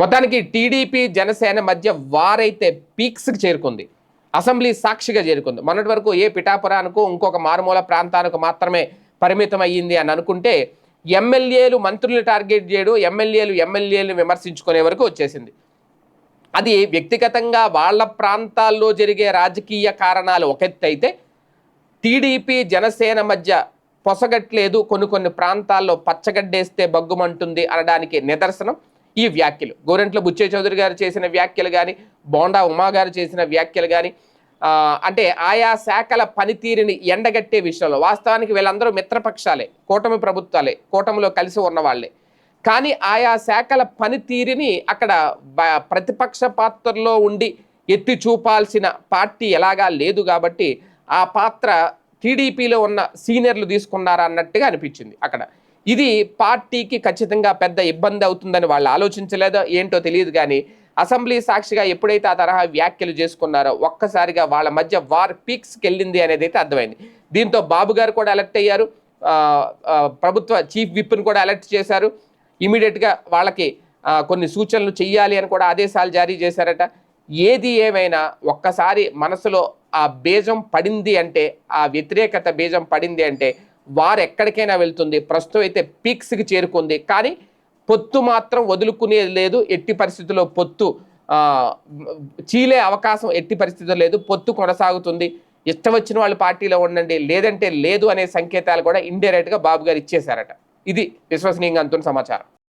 మొత్తానికి టీడీపీ జనసేన మధ్య వారైతే పీక్స్కి చేరుకుంది. అసెంబ్లీ సాక్షిగా చేరుకుంది. మొన్నటి వరకు ఏ పిఠాపురానికి ఇంకొక మారుమూల ప్రాంతానికి మాత్రమే పరిమితం అయ్యింది అని అనుకుంటే ఎమ్మెల్యేలు మంత్రులు టార్గెట్ చేయడం ఎమ్మెల్యేలు ఎమ్మెల్యేలు విమర్శించుకునే వరకు వచ్చేసింది. అది వ్యక్తిగతంగా వాళ్ళ ప్రాంతాల్లో జరిగే రాజకీయ కారణాలు ఒక ఎత్తు అయితే టీడీపీ జనసేన మధ్య పొసగట్లేదు. కొన్ని కొన్ని ప్రాంతాల్లో పచ్చగడ్డేస్తే బగ్గుమంటుంది అనడానికి నిదర్శనం. ఈ వ్యాఖ్యలు. గోరెంట్ల బుచ్చే చౌదరి గారు చేసిన వ్యాఖ్యలు కానీ బోండా ఉమా గారు చేసిన వ్యాఖ్యలు కానీ అంటే ఆయా శాఖల పనితీరుని ఎండగట్టే విషయంలో వాస్తవానికి వీళ్ళందరూ మిత్రపక్షాలే కూటమి ప్రభుత్వాలే కూటమిలో కలిసి ఉన్నవాళ్ళే కానీ ఆయా శాఖల పనితీరుని అక్కడ ప్రతిపక్ష పాత్రలో ఉండి ఎత్తి చూపాల్సిన పార్టీ ఎలాగా లేదు కాబట్టి ఆ పాత్ర టీడీపీలో ఉన్న సీనియర్లు తీసుకున్నారా అన్నట్టుగా అనిపించింది అక్కడ. ఇది పార్టీకి ఖచ్చితంగా పెద్ద ఇబ్బంది అవుతుందని వాళ్ళు ఆలోచించలేదో? ఏంటో తెలియదు కానీ అసెంబ్లీ సాక్షిగా ఎప్పుడైతే ఆ తరహా వ్యాఖ్యలు చేసుకున్నారో ఒక్కసారిగా వాళ్ళ మధ్య వార్ పీక్స్కి వెళ్ళింది అనేది అయితే అర్థమైంది. దీంతో బాబు గారు కూడా అలర్ట్ అయ్యారు. ప్రభుత్వ చీఫ్ విప్ను కూడా అలర్ట్ చేశారు. ఇమీడియట్గా వాళ్ళకి కొన్ని సూచనలు చేయాలి అని కూడా ఆదేశాలు జారీ చేశారట. ఏది ఏమైనా ఒక్కసారి మనసులో ఆ బీజం పడింది అంటే ఆ వ్యతిరేకత బీజం పడింది అంటే వారు ఎక్కడికైనా వెళ్తుంది ప్రస్తుతం అయితే పీక్స్కి చేరుకుంది. కానీ పొత్తు మాత్రం వదులుకునేది లేదు ఎట్టి పరిస్థితుల్లో పొత్తు చీలే అవకాశం ఎట్టి పరిస్థితుల్లో లేదు పొత్తు కొనసాగుతుంది. ఇష్టం వచ్చిన వాళ్ళు పార్టీలో ఉండండి లేదంటే లేదు అనే సంకేతాలు కూడా ఇండైరెక్ట్గా బాబు గారు ఇచ్చేశారట. ఇది విశ్వసనీయంగా అంతున్న సమాచారం.